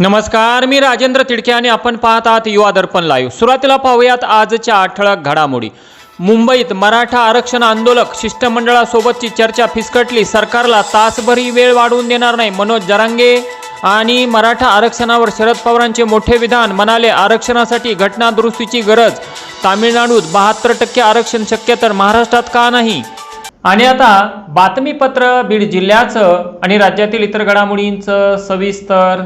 नमस्कार मी राजेंद्र तिडके आणि आपण पाहत आहात युवा दर्पण लाईव्ह सुरुवातीला पाहूयात आजच्या ठळक घडामोडी. मुंबईत मराठा आरक्षण आंदोलक शिष्टमंडळासोबतची चर्चा फिसकटली. सरकारला तासभरही वेळ वाढवून देणार नाही मनोज जरांगे आणि मराठा आरक्षणावर शरद पवारांचे मोठे विधान म्हणाले आरक्षणासाठी घटना दुरुस्तीची गरज. तामिळनाडूत बहात्तर टक्के आरक्षण शक्य तर महाराष्ट्रात का नाही? आणि आता बातमीपत्र बीड जिल्ह्याचं आणि राज्यातील इतर घडामोडींचं सविस्तर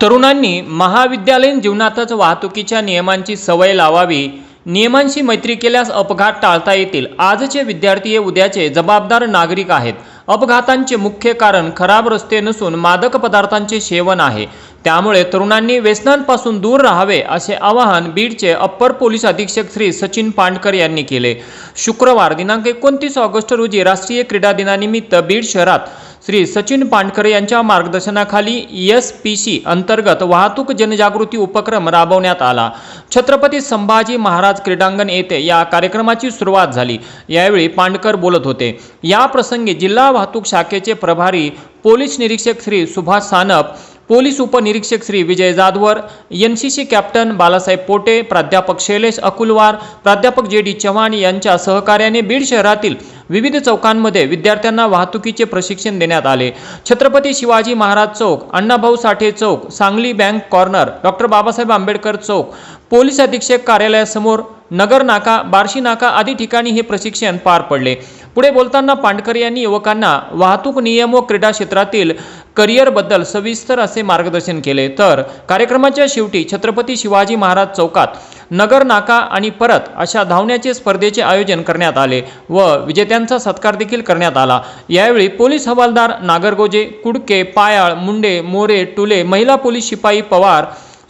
तरुणांनी महाविद्यालयीन जीवनातच वाहतुकीच्या नियमांची सवय लावावी नियमांशी मैत्री केल्यास अपघात टाळता येतील. आजचे विद्यार्थी हे उद्याचे जबाबदार नागरिक आहेत. अपघातांचे मुख्य कारण खराब रस्ते नसून मादक पदार्थांचे सेवन आहे. त्यामुळे तरुणांनी व्यसनांपासून दूर राहावे असे आवाहन बीडचे अप्पर पोलीस अधीक्षक श्री सचिन पांडकर यांनी केले. शुक्रवार दिनांक एकोणतीस ऑगस्ट रोजी राष्ट्रीय क्रीडा दिनानिमित्त बीड शहरात श्री सचिन पांडकर यांच्या मार्गदर्शनाखाली एस पी सी अंतर्गत वाहतूक जनजागृती उपक्रम राबवण्यात आला. छत्रपती संभाजी महाराज क्रीडांगण येथे या कार्यक्रमाची सुरुवात झाली. यावेळी पांडकर बोलत होते. या प्रसंगी जिल्हा वाहतूक शाखेचे प्रभारी पोलीस निरीक्षक श्री सुभाष सानप पोलीस उपनिरीक्षक Shri Vijay Jadhavar N C C captain Balasaheb Pote प्राध्यापक शैलेश अकुलवार प्राध्यापक जे डी चव्हाण यांच्या सहकार्याने बीड शहरातील विविध चौकांमध्ये विद्यार्थ्यांना वाहतुकीचे प्रशिक्षण देण्यात आले. छत्रपती शिवाजी महाराज चौक अण्णाभाऊ साठे चौक Sangli bank corner doctor Babasaheb Ambedkar चौक पोलीस अधीक्षक कार्यालयासमोर नगर नाका बार्शी नाका आदी ठिकाणी हे प्रशिक्षण पार पडले. पुढे बोलताना पांडकर यांनी युवकांना वाहतूक नियम व क्रीडा क्षेत्रातील करिअरबद्दल सविस्तर असे मार्गदर्शन केले तर कार्यक्रमाच्या शेवटी छत्रपती शिवाजी महाराज चौकात नगर नाका आणि परत अशा धावण्याचे स्पर्धेचे आयोजन करण्यात आले व विजेत्यांचा सत्कार देखील करण्यात आला. यावेळी पोलीस हवालदार नागरगोजे कुडके पायाळ मुंडे मोरे टुले महिला पोलीस शिपाई पवार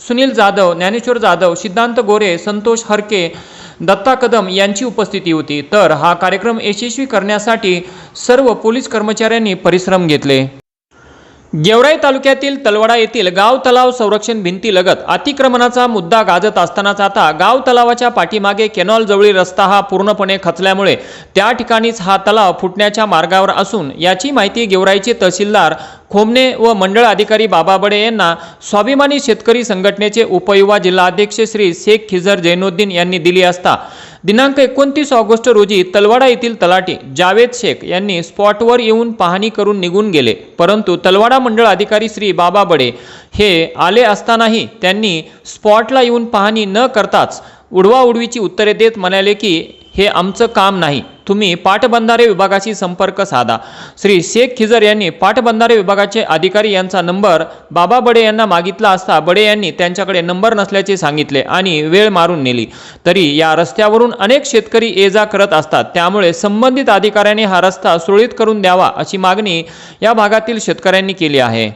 सुनील जाधव ज्ञानेश्वर जाधव सिद्धांत गोरे संतोष हरके दत्ता कदम यांची उपस्थिती होती. तर हा कार्यक्रम यशस्वी करण्यासाठी सर्व पोलीस कर्मचाऱ्यांनी परिश्रम घेतले. गेवराई तालुक्यातील तलवडा येथील गाव तलाव संरक्षण भिंतीलगत अतिक्रमणाचा मुद्दा गाजत असतानाच आता गाव तलावाच्या पाठीमागे केनॉल जवळील रस्ता हा पूर्णपणे खचल्यामुळे त्या ठिकाणीच हा तलाव फुटण्याच्या मार्गावर असून याची माहिती गेवराईचे तहसीलदार खोमने व मंडळ अधिकारी बाबा बडे यांना स्वाभिमानी शेतकरी संघटनेचे उपयुवा जिल्हाध्यक्ष श्री शेख खिजर जैनुद्दीन यांनी दिली असता. दिनांक एकोणतीस ऑगस्ट रोजी तलवाडा येथील तलाठी जावेद शेख यांनी स्पॉटवर येऊन पाहणी करून निघून गेले. परंतु तलवाडा मंडळ अधिकारी श्री बाबा बडे हे आले असतानाही त्यांनी स्पॉटला येऊन पाहणी न करताच उडवाउडवीची उत्तरे देत म्हणाले की हे आमचं काम नाही. तुम्ही पाटबंधारे विभागाशी संपर्क साधा. श्री शेख खिजर यांनी पाटबंधारे विभागाचे अधिकारी यांचा नंबर बाबा बडे यांना मागितला असता बडे यांनी त्यांच्याकडे नंबर नसल्याचे सांगितले आणि वेळ मारून नेली. तरी या रस्त्यावरून अनेक शेतकरी ये जा करत असतात. त्यामुळे संबंधित अधिकाऱ्यांनी हा रस्ता सुरळीत करून द्यावा अशी मागणी या भागातील शेतकऱ्यांनी केली आहे.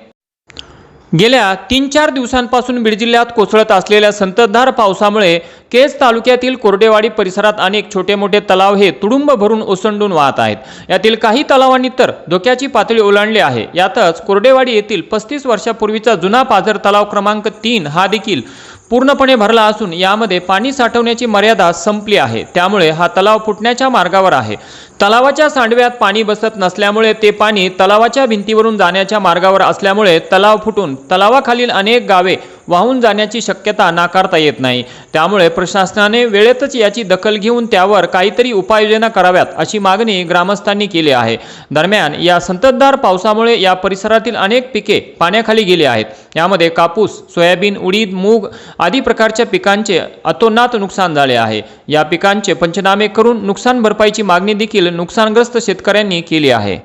गेल्या तीन चार दिवसांपासून बीड जिल्ह्यात कोसळत असलेल्या संततधार पावसामुळे केज तालुक्यातील कोरडेवाडी परिसरात अनेक छोटे मोठे तलाव हे तुडुंब भरून ओसंडून वाहत आहेत. यातील काही तलावांनी तर धोक्याची पातळी ओलांडली आहे. यातच कोरडेवाडी येथील पस्तीस वर्षापूर्वीचा जुना पाझर तलाव क्रमांक तीन हा देखील पूर्णपणे भरला असून यामध्ये पाणी साठवण्याची मर्यादा संपली आहे. त्यामुळे हा तलाव फुटण्याच्या मार्गावर आहे. तलावाच्या सांडव्यात पाणी बसत नसल्यामुळे ते पाणी तलावाच्या भिंतीवरून जाण्याच्या मार्गावर असल्यामुळे तलाव फुटून तलावाखालील अनेक गावे वाहून जाण्याची शक्यता नाकारता येत नाही. त्यामुळे प्रशासनाने वेळेतच याची दखल घेऊन त्यावर काहीतरी उपाययोजना कराव्यात अशी मागणी ग्रामस्थांनी केली आहे. दरम्यान या संततधार पावसामुळे या परिसरातील अनेक पिके पाण्याखाली गेली आहेत. यामध्ये कापूस सोयाबीन उडीद मूग आदी प्रकारच्या पिकांचे अतोनात नुकसान झाले आहे. या पिकांचे पंचनामे करून नुकसान भरपाईची मागणी देखील नुकसानग्रस्त शेतकऱ्यांनी केली आहे.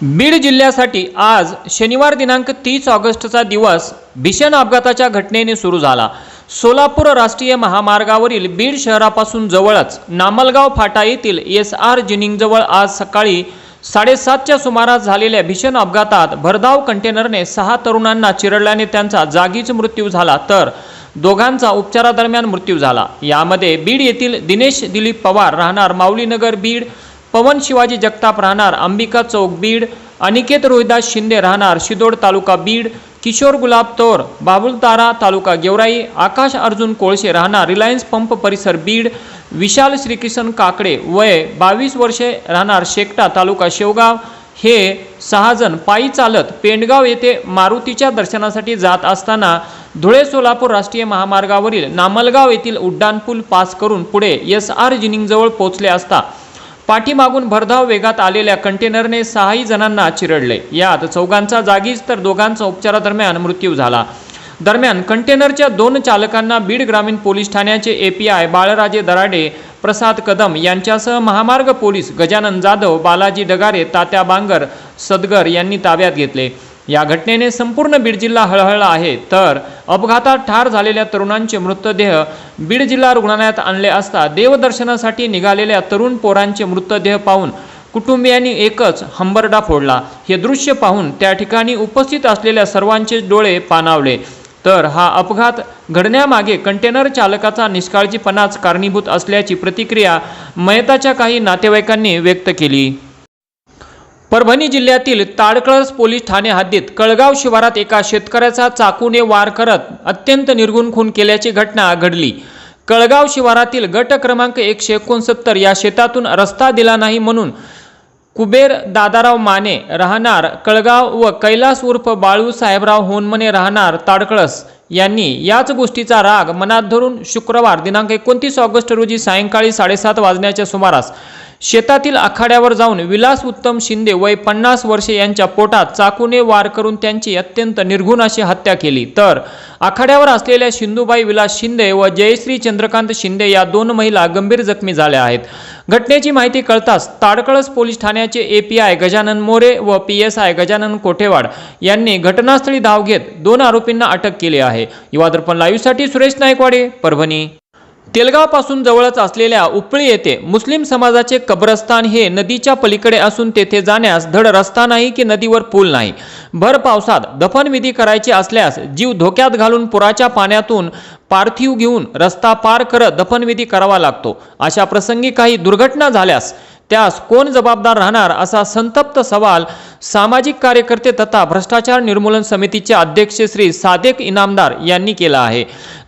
बीड जिल्ह्यासाठी आज शनिवार दिनांक तीस ऑगस्टचा दिवस भीषण अपघाताच्या घटनेने सुरू झाला. सोलापूर राष्ट्रीय महामार्गावरील बीड शहरापासून जवळच नामलगाव फाटा येथील एस आर जिनिंगजवळ आज सकाळी साडेसातच्या सुमारास झालेल्या भीषण अपघातात भरधाव कंटेनरने सहा तरुणांना चिरडल्याने त्यांचा जागीच मृत्यू झाला तर दोघांचा उपचारादरम्यान मृत्यू झाला. यामध्ये बीड येथील दिनेश दिलीप पवार राहणार माऊलीनगर बीड पवन शिवाजी जगताप राहणार अंबिका चौक बीड अनिकेत रोहिदास शिंदे राहणार शिदोड तालुका बीड किशोर गुलाब तोर बाबुलतारा तालुका गेवराई आकाश अर्जुन कोळशे राहणार रिलायन्स पंप परिसर बीड विशाल श्रीकिशन काकडे वय बावीस वर्षे राहणार शेकटा तालुका शेवगाव. हे सहाजण पायी चालत पेंडगाव येथे मारुतीच्या दर्शनासाठी जात असताना धुळे सोलापूर राष्ट्रीय महामार्गावरील नामलगाव येथील उड्डाणपूल पास करून पुढे एस आर जिनिंगजवळ पोहोचले असता पाठीमागून भरधाव वेगात आलेल्या कंटेनरने सहाही जणांना चिरडले. यात चौघांचा जागीच तर दोघांचा उपचारादरम्यान मृत्यू झाला. दरम्यान कंटेनरच्या दोन चालकांना बीड ग्रामीण पोलीस ठाण्याचे एपीआय बाळराजे दराडे प्रसाद कदम यांच्यासह महामार्ग पोलीस गजानन जाधव बालाजी डगारे तात्या बांगर सदगर यांनी ताब्यात घेतले. या घटनेने संपूर्ण बीड जिल्हा हळहळला आहे. तर अपघातात ठार झालेल्या तरुणांचे मृतदेह बीड जिल्हा रुग्णालयात आणले असता देवदर्शनासाठी निघालेल्या तरुण पोरांचे मृतदेह पाहून कुटुंबियांनी एकच हंबरडा फोडला. हे दृश्य पाहून त्या ठिकाणी उपस्थित असलेल्या सर्वांचे डोळे पाणावले. तर हा अपघात घडण्यामागे कंटेनर चालकाचा निष्काळजीपणाच कारणीभूत असल्याची प्रतिक्रिया मयताच्या काही नातेवाईकांनी व्यक्त केली. परभणी जिल्ह्यातील ताडकळस पोलीस ठाणे हद्दीत कळगाव शिवारात एका शेतकऱ्याचा चाकूने वार करत अत्यंत निर्गुण खून केल्याची घटना घडली. कळगाव शिवारातील गट क्रमांक एकशे एकोणसत्तर या शेतातून रस्ता दिला नाही म्हणून कुबेर दादाराव माने राहणार कळगाव व कैलास उर्फ बाळू साहेबराव होनमने राहणार ताडकळस यांनी याच गोष्टीचा राग मनात धरून शुक्रवार दिनांक एकोणतीस ऑगस्ट रोजी सायंकाळी साडेसात वाजण्याच्या सुमारास शेतातील आखाड्यावर जाऊन विलास उत्तम शिंदे वय पन्नास वर्षे यांच्या पोटात चाकूने वार करून त्यांची अत्यंत निर्घुण अशी हत्या केली. तर आखाड्यावर असलेल्या शिंदूबाई विलास शिंदे व जयश्री चंद्रकांत शिंदे या दोन महिला गंभीर जखमी झाल्या आहेत. घटनेची माहिती कळताच ताडकळस पोलीस ठाण्याचे एपीआय गजानन मोरे व P S I Gajanan Kothewad यांनी घटनास्थळी धाव घेत दोन आरोपींना अटक केली आहे. युवा दर्पण लाईव्हसाठी सुरेश नायकवाडे परभणी. तेलगावपासून जवळच असलेल्या उपळी येथे मुस्लिम समाजाचे कब्रस्तान हे नदीच्या पलीकडे असून तेथे जाण्यास धड रस्ता नाही की नदीवर पूल नाही. भर पावसात दफनविधी करायची असल्यास जीव धोक्यात घालून पुराच्या पाण्यातून पार्थिव घेऊन रस्ता पार करत दफनविधी करावा लागतो. अशा प्रसंगी काही दुर्घटना झाल्यास त्यास कोण जबाबदार राहणार असा संतप्त सवाल सामाजिक कार्यकर्ते तथा भ्रष्टाचार निर्मूलन समितीचे अध्यक्ष श्री सादेक इनामदार यांनी केला आहे.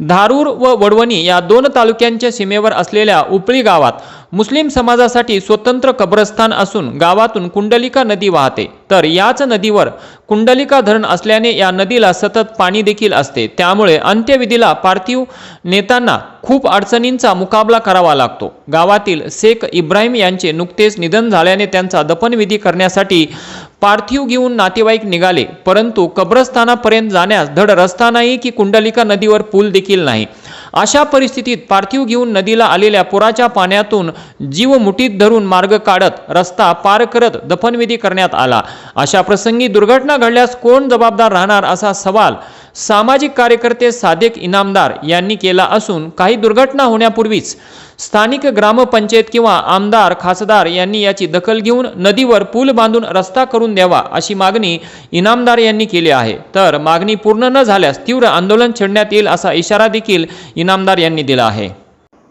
धारूर व वडवणी या दोन तालुक्यांच्या सीमेवर असलेल्या उपळी गावात मुस्लिम समाजासाठी स्वतंत्र कब्रस्थान असून गावातून कुंडलिका नदी वाहते. तर याच नदीवर कुंडलिका धरण असल्याने या नदीला सतत पाणी देखील असते. त्यामुळे अंत्यविधीला पार्थिव नेतांना खूप अडचणींचा मुकाबला करावा लागतो. गावातील शेख इब्राहिम यांचे नुकतेच निधन झाल्याने त्यांचा दफनविधी करण्यासाठी पार्थिव घेऊन नातेवाईक निघाले परंतु कब्रस्थानापर्यंत जाण्यास धड रस्ता नाही की कुंडलिका नदीवर पूल देखील नाही. अशा परिस्थितीत पार्थिव घेऊन नदीला आलेल्या पुराच्या पाण्यातून जीव मुठीत धरून मार्ग काढत रस्ता पार करत दफनविधी करण्यात आला. अशा प्रसंगी दुर्घटना घडल्यास कोण जबाबदार राहणार असा सवाल सामाजिक कार्यकर्ते सादेक इनामदार यांनी केला असून काही दुर्घटना होण्यापूर्वीच स्थानिक ग्रामपंचायत किंवा आमदार खासदार यांनी याची दखल घेऊन नदीवर पूल बांधून रस्ता करून द्यावा अशी मागणी इनामदार यांनी केली आहे. तर मागणी पूर्ण न झाल्यास तीव्र आंदोलन छेडण्यात येईल असा इशारा देखील इनामदार यांनी दिला आहे.